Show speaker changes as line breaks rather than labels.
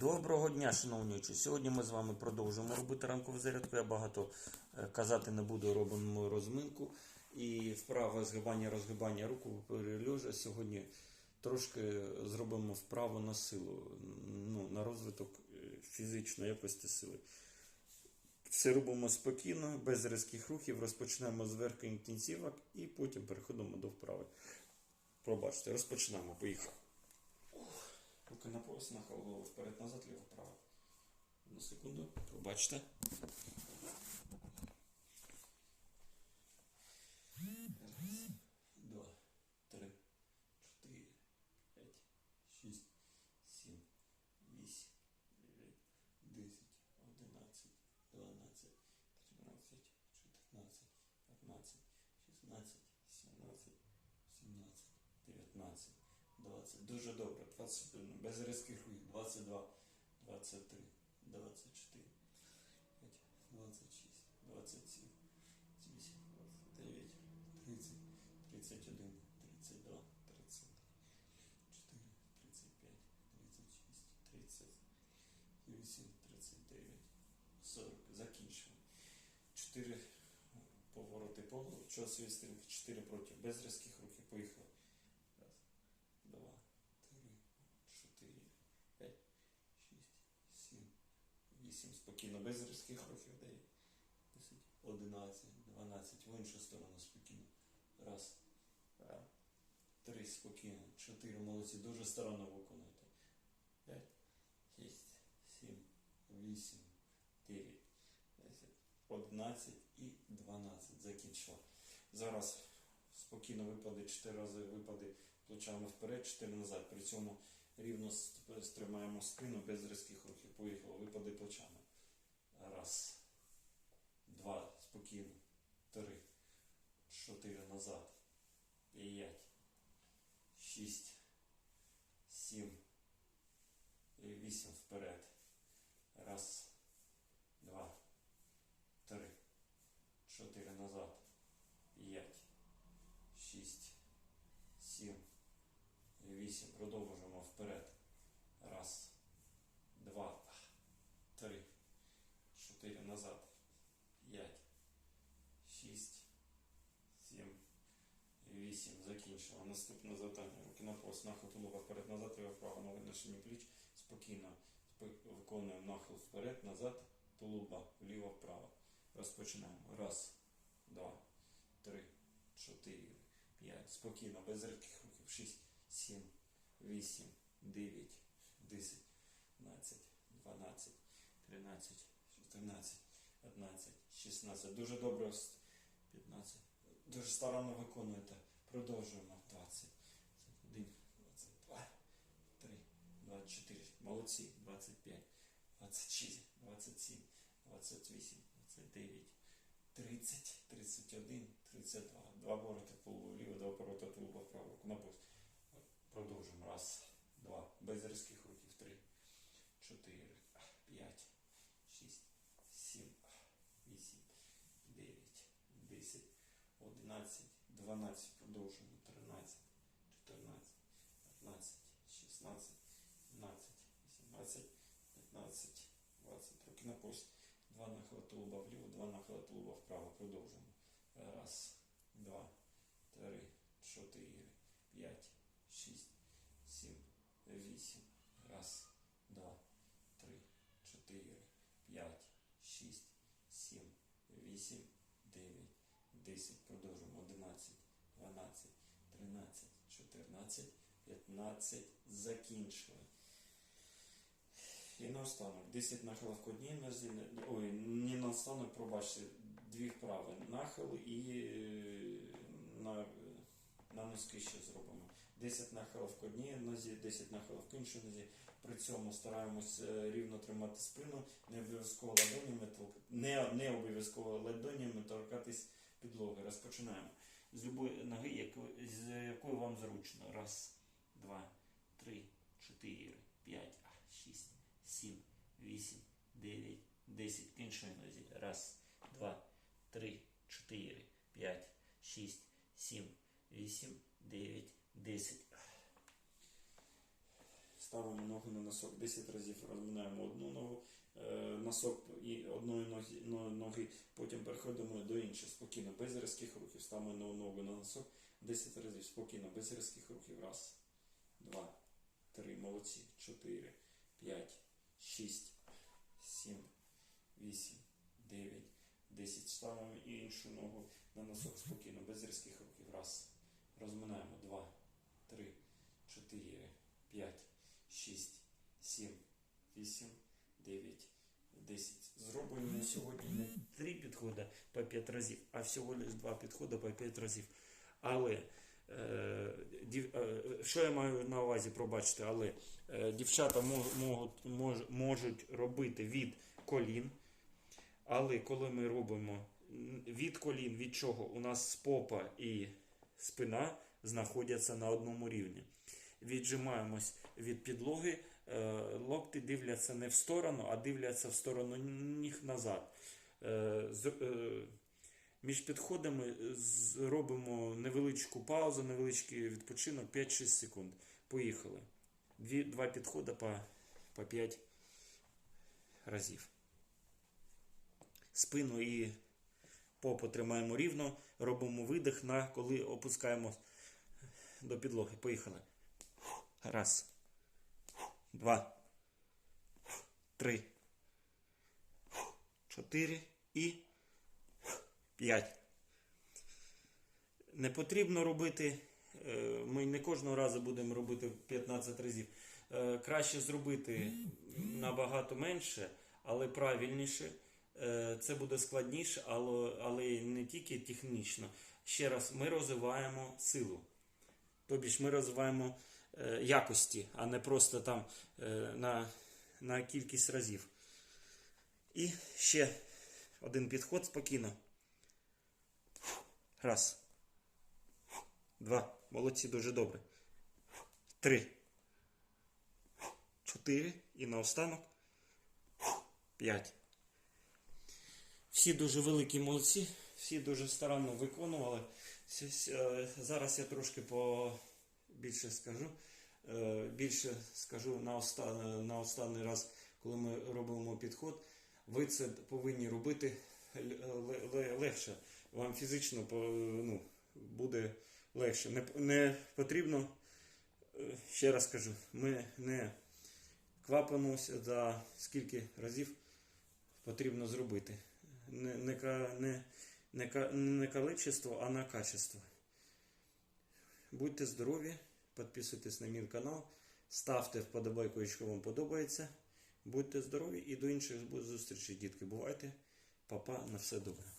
Доброго дня, шановні учні. Сьогодні ми з вами продовжуємо робити ранкову зарядку. Я багато е, казати не буду, робимо розминку. І вправа згибання, розгибання руку перельожа. Сьогодні трошки зробимо вправу на силу, ну, на розвиток е, фізичної якості сили. Все робимо спокійно, без різких рухів. Розпочнемо з верхніх кінцівок і потім переходимо до вправи. Пробачте, розпочнемо. Поїхали. Руки на пояс, нахил голову вперед, назад, ліво, вправо. Одну секунду, пробачте. Раз, два, три, чотири, п'ять, шість, сім, вісім, дев'ять, десять, одинадцять, дванадцять, тринадцять, чотирнадцять, п'ятнадцять, шістнадцять, сімнадцять, сімнадцять, дев'ятнадцять. 20. Дуже добре. 21. Без різких рухів. 22, 23, 24, 26, 27, 28, 29, 30, 31, 32, 33, 4, 35, 36, 38, 39, 40. Закінчимо. 4 повороти по часовій стрілки, 4 проти. Без різких рухів. Поїхали. 8, спокійно, без різких рухів дає. 10, 11, 12, в іншу сторону спокійно. Раз. Е, три спокійно. Чотири молодці. Дуже старанно виконуєте. П'ять, шість, сім, вісім, дев'ять, десять, одинадцять і дванадцять. Закінчила. Зараз спокійно випаде, 4 рази випаде плечами вперед, 4 назад. При цьому рівно стримаємо спину без різких рухів. Поїхали. 8. Продовжуємо вперед. Раз, два, три, чотири. Назад. П'ять. Шість. Сім. Вісім. Закінчимо. Наступне завдання. Руки на пояс, нахил тулуба вперед, назад, ліва вправо, нове ношення пліч. Спокійно. Виконуємо нахил вперед, назад, тулуба, вліво, вправо. Розпочинаємо. Раз, два, три, чотири, п'ять. Спокійно, без рідких рухів. Шість, сім вісім, дев'ять, десять, одинадцять, дванадцять, тринадцять, чотирнадцять, одинадцять, шістнадцять. Дуже добре. ос- П'ятнадцять. Дуже старанно виконуєте. Продовжуємо. Двадцять, один, двадцять два, три, 24. Молодці. 25, 26, 27, 28, 29, 30, 31, 32. Два обороти тулуба вліво, два обороти тулуба вправо. На пояс. Продовжуємо. Раз, два. Без різких рухів. Три, чотири, п'ять, шість, сім, вісім, дев'ять, десять, одинадцять, дванадцять. Продовжуємо. Тринадцять, чотирнадцять, п'ятнадцять, шістнадцять, 17, 18, 19, 20. Руки на пояс. Два нахила тулуба вліво, два нахила тулуба вправо. Продовжуємо. Раз, два, три, чотири, п'ять, 13, 15. Закінчили. І наостанок 10 нахилів одній нозі. Ой, не наостанок, пробачте, дві вправи. Нахил і е, на на низки ще зробимо. 10 нахилів одній нозі, 10 нахилів іншій нозі. При цьому стараємось е, рівно тримати спину, не обов'язково ладонями не, не обов'язково ладонями торкатись підлоги. Розпочинаємо. З любої ноги, яку- з якої вам зручно. Раз, два, три, чотири, п'ять, шість, сім, вісім, дев'ять, десять. К іншої нозі. Раз, два, три, чотири, п'ять, шість, сім, вісім, дев'ять, десять. Ставимо ногу на носок носок 10 разів розминаємо одну ногу, е, носок і одної ноги, ноги, потім переходимо до іншої спокійно, без різких рухів. Ставимо ногу на носок 10 разів, спокійно, без різких рухів. Раз, два, три, молодці, чотири, п'ять, шість, сім, вісім, дев'ять, десять. Ставимо іншу ногу на носок спокійно, без різких рухів. Раз. Розминаємо. Два, три, чотири, п'ять, шість, сім, вісім, дев'ять, десять. Зробимо сьогодні не три підходи по п'ять разів, а всього лише два підходи по п'ять разів. Але е, е, що я маю на увазі, пробачте, але е, дівчата можуть, робити від колін. Але коли ми робимо від колін, від чого у нас попа і спина знаходяться на одному рівні. Віджимаємось від підлоги, локти дивляться не в сторону, а дивляться в сторону ніг назад. Е, е, між підходами зробимо невеличку паузу, невеличкий відпочинок 5-6 секунд. Поїхали. Дві, два підходи по, по 5 разів. Спину і попу тримаємо рівно, робимо видих на коли опускаємо до підлоги. Поїхали. Раз. Два. Три. Чотири і п'ять. Не потрібно робити. е, Ми не кожного разу будемо робити 15 разів. Е, Краще зробити набагато менше, але правильніше. Е, Це буде складніше, але, не тільки технічно. Ще раз, ми розвиваємо силу. Тобі ж ми розвиваємо якості, а не просто там е, на, на кількість разів. І ще один підход спокійно. Раз. Два. Молодці, дуже добре. Три. Чотири. І наостанок. П'ять. Всі дуже великі молодці, всі дуже старанно виконували. Е, Зараз я трошки по більше скажу. Е, Більше скажу на, оста... на останній раз, коли ми робимо підход. Ви це повинні робити легше. Вам фізично ну, буде легше. Не, не потрібно, е, ще раз кажу, ми не квапимося за скільки разів потрібно зробити. Не, не, не, не, не количество, а на качество. Будьте здорові, підписуйтесь на мій канал, ставте вподобайку, якщо вам подобається. Будьте здорові і до інших зустрічей, дітки. Бувайте. Папа, на все добре.